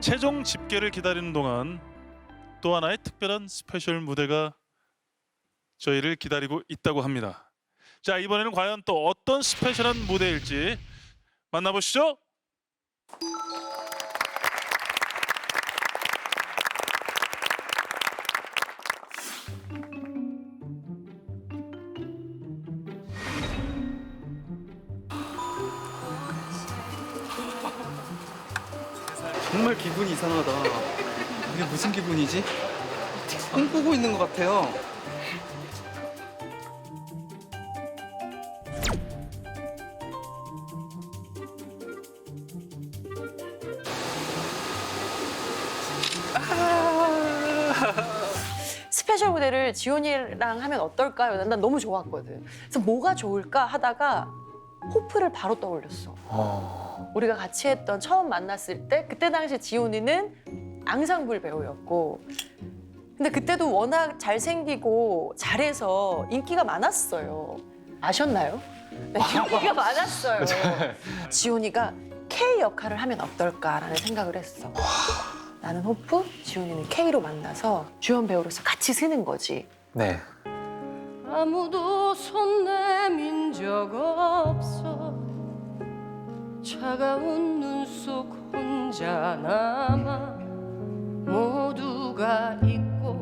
최종 집계를 기다리는 동안 또 하나의 특별한 스페셜 무대가 저희를 기다리고 있다고 합니다. 자 이번에는 과연 또 어떤 스페셜한 무대일지 만나보시죠. 정말 기분이 이상하다. 이게 무슨 기분이지? 꿈꾸고 있는 것 같아요. 스페셜 무대를 지원이랑 하면 어떨까요? 난, 난 너무 좋았거든. 그래서 뭐가 좋을까 하다가 호프를 바로 떠올렸어. 우리가 같이 했던 처음 만났을 때 그때 당시 지온이는 앙상블 배우였고 근데 그때도 워낙 잘생기고 잘해서 인기가 많았어요. 아셨나요? 네, 인기가 많았어요. 지온이가 K 역할을 하면 어떨까라는 생각을 했어. 나는 호프, 지온이는 K로 만나서 주연 배우로서 같이 쓰는 거지. 네. 아무도 손 내민 적 없어 차가운 눈 속 혼자 남아 모두가 잊고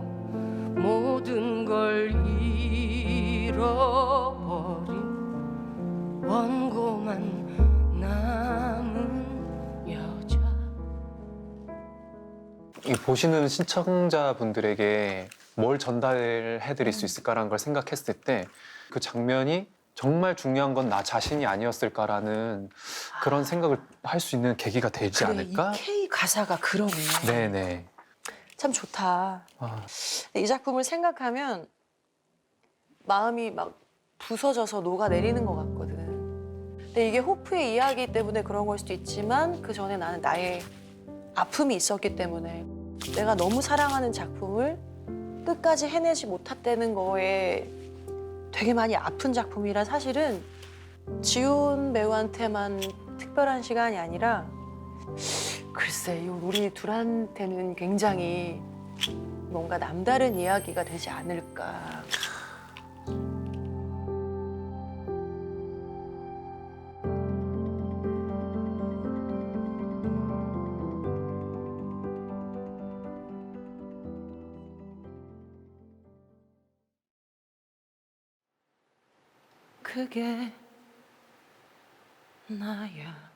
모든 걸 잃어버린 원고만 남은 여자. 이 보시는 시청자분들에게 뭘 전달해드릴 수 있을까라는 걸 생각했을 때 그 장면이 정말 중요한 건 나 자신이 아니었을까라는 그런 생각을 할 수 있는 계기가 되지 그래, 않을까? 이 K 가사가 그러네. 네네. 참 좋다. 아, 이 작품을 생각하면 마음이 막 부서져서 녹아내리는 것 같거든. 근데 이게 호프의 이야기 때문에 그런 걸 수도 있지만 그 전에 나는 나의 아픔이 있었기 때문에 내가 너무 사랑하는 작품을 끝까지 해내지 못했다는 거에 되게 많이 아픈 작품이라 사실은 지훈 배우한테만 특별한 시간이 아니라 글쎄 요 우리 둘한테는 굉장히 뭔가 남다른 이야기가 되지 않을까. 그게 나야.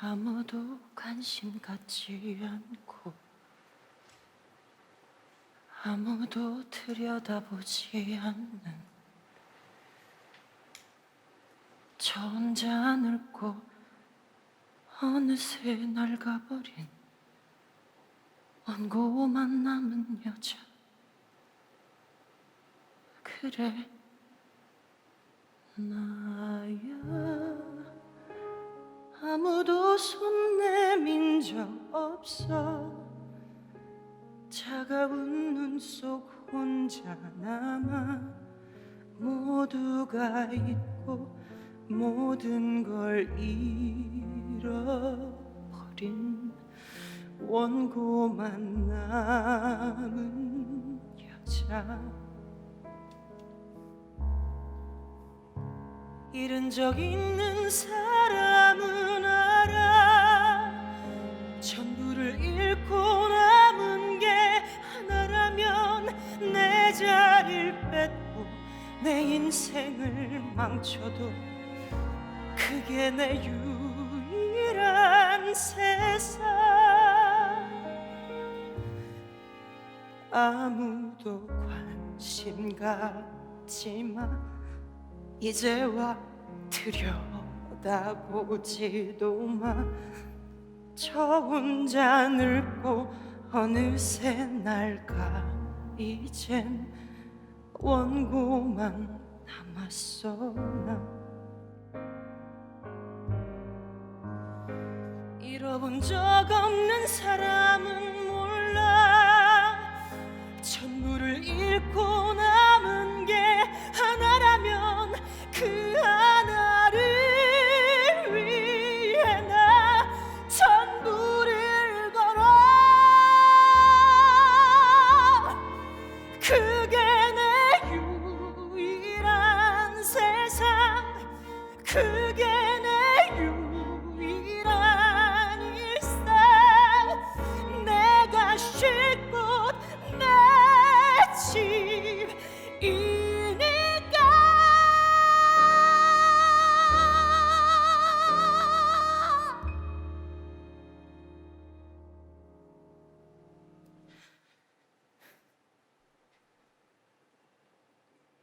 아무도 관심 갖지 않고 아무도 들여다보지 않는 저 혼자 늙고 어느새 낡아버린 원고만 남은 여자 그래. 나야 아무도 손 내민 적 없어. 차가운 눈 속 혼자 남아 모두가 잊고 모든 걸 잃어버린 원고만 남은 여자 잃은 적 있는 사람은 알아. 전부를 잃고 남은 게 하나라면 내 자리를 뺏고 내 인생을 망쳐도 그게 내 유일한 세상. 아무도 관심 갖지 마 이제와 들여다보지도 마. 저 혼자 늙고 어느새 낡아 이젠 원고만 남았어 나. 잃어본 적 없는 사람은 몰라 전부를 잃고 이니까.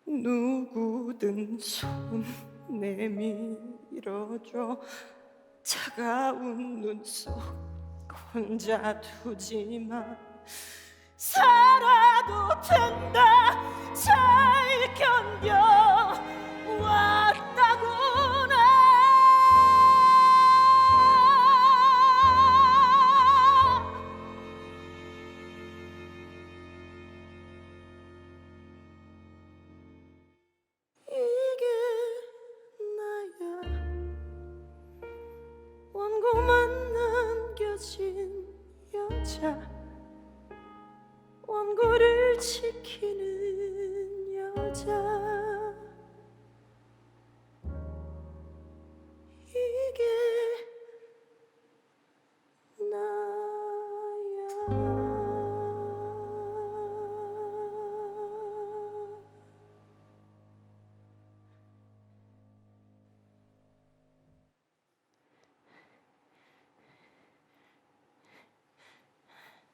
누구든 손 내밀어줘. 차가운 눈 속 혼자 두지 마 살아도 된다. 잘 견뎌 왔다구나. 이게 나야 원고만 남겨진 여자 지키는 여자. 이게 나야.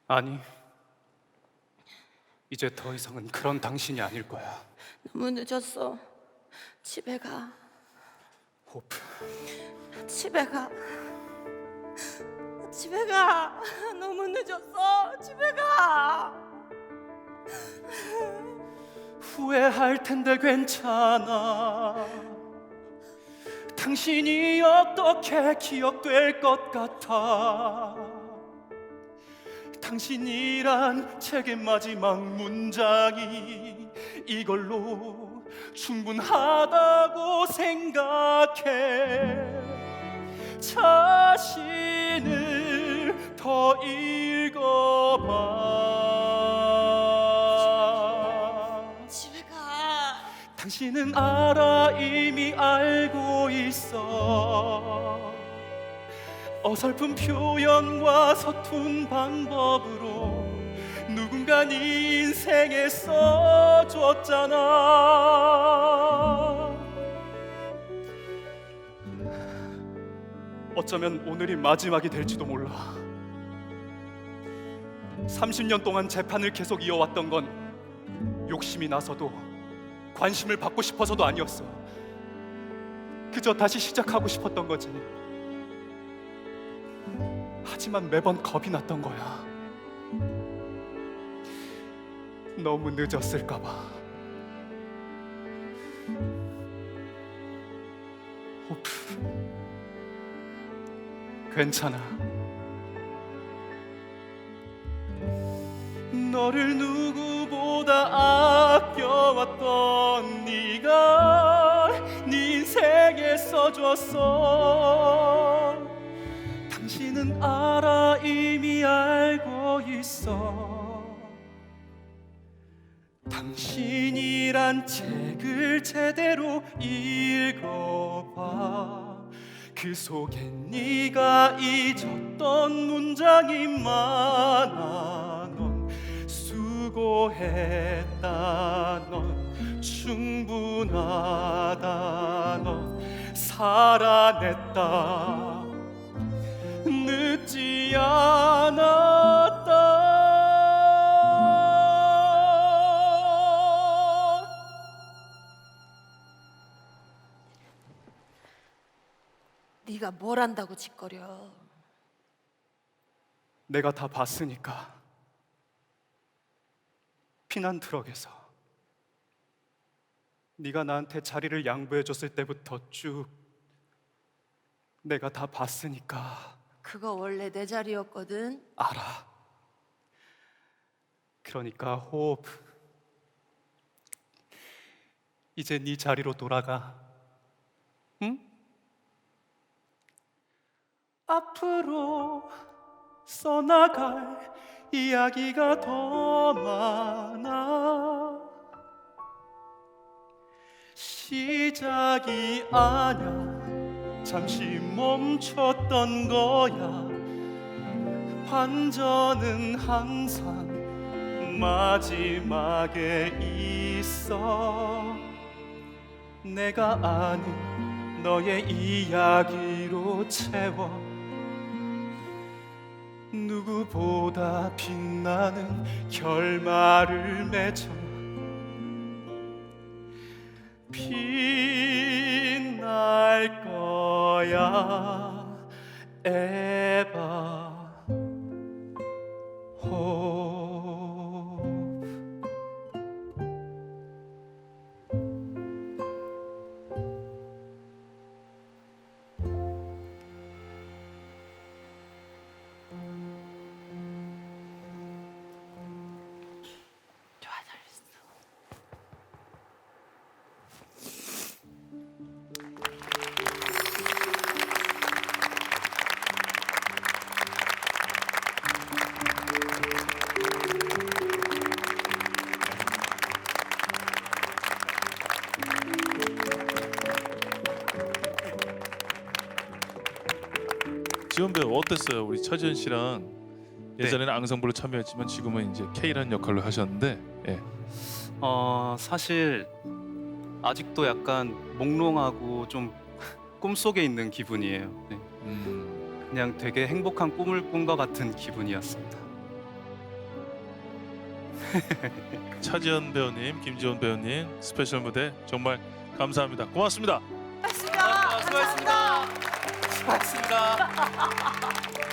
아니, 이제 더 이상은 그런 당신이 아닐 거야. 너무 늦었어. 집에 가. 호프, 집에 가. 집에 가. 너무 늦었어. 집에 가. 후회할 텐데 괜찮아. 당신이 어떻게 기억될 것 같아. 당신이란 책의 마지막 문장이 이걸로 충분하다고 생각해. 자신을 더 읽어봐. 집에 가. 당신은 알아 이미 알고 있어 어설픈 표현과 서툰 방법으로 누군가 네 인생에 써줬잖아 어쩌면 오늘이 마지막이 될지도 몰라 30년 동안 재판을 계속 이어왔던 건 욕심이 나서도 관심을 받고 싶어서도 아니었어. 그저 다시 시작하고 싶었던 거지. 하지만 매번 겁이 났던 거야. 너무 늦었을까봐. 호프. 괜찮아. 너를 누구보다 아껴왔던 네가 네 인생에 써줬어 당신은 알아 이미 알고 있어. 당신이란 책을 제대로 읽어봐. 그 속엔 네가 잊었던 문장이 많아. 넌 수고했다. 넌 충분하다. 넌 살아냈다 뭘 안다고 짓거려 내가 다 봤으니까 피난 트럭에서 네가 나한테 자리를 양보해 줬을 때부터 쭉 내가 다 봤으니까 그거 원래 내 자리였거든 알아. 그러니까 호흡. 이제 네 자리로 돌아가. 응? 앞으로 써나갈 이야기가 더 많아. 시작이 아냐. 잠시 멈췄던 거야. 반전은 항상 마지막에 있어 내가 아는 너의 이야기로 채워 보다 빛나는 결말을 맺어 빛날 거야. 지원 배우 어땠어요? 우리 차지현 씨랑 예전에는 앙상블로 참여했지만 지금은 이제 K라는 역할로 하셨는데 예. 어 사실 아직도 약간 몽롱하고 좀 꿈속에 있는 기분이에요. 네. 음, 그냥 되게 행복한 꿈을 꾼 것 같은 기분이었습니다. 차지현 배우님, 김지원 배우님 스페셜 무대 정말 감사합니다. 고맙습니다. 고맙습니다. 수고하셨습니다. 고맙습니다.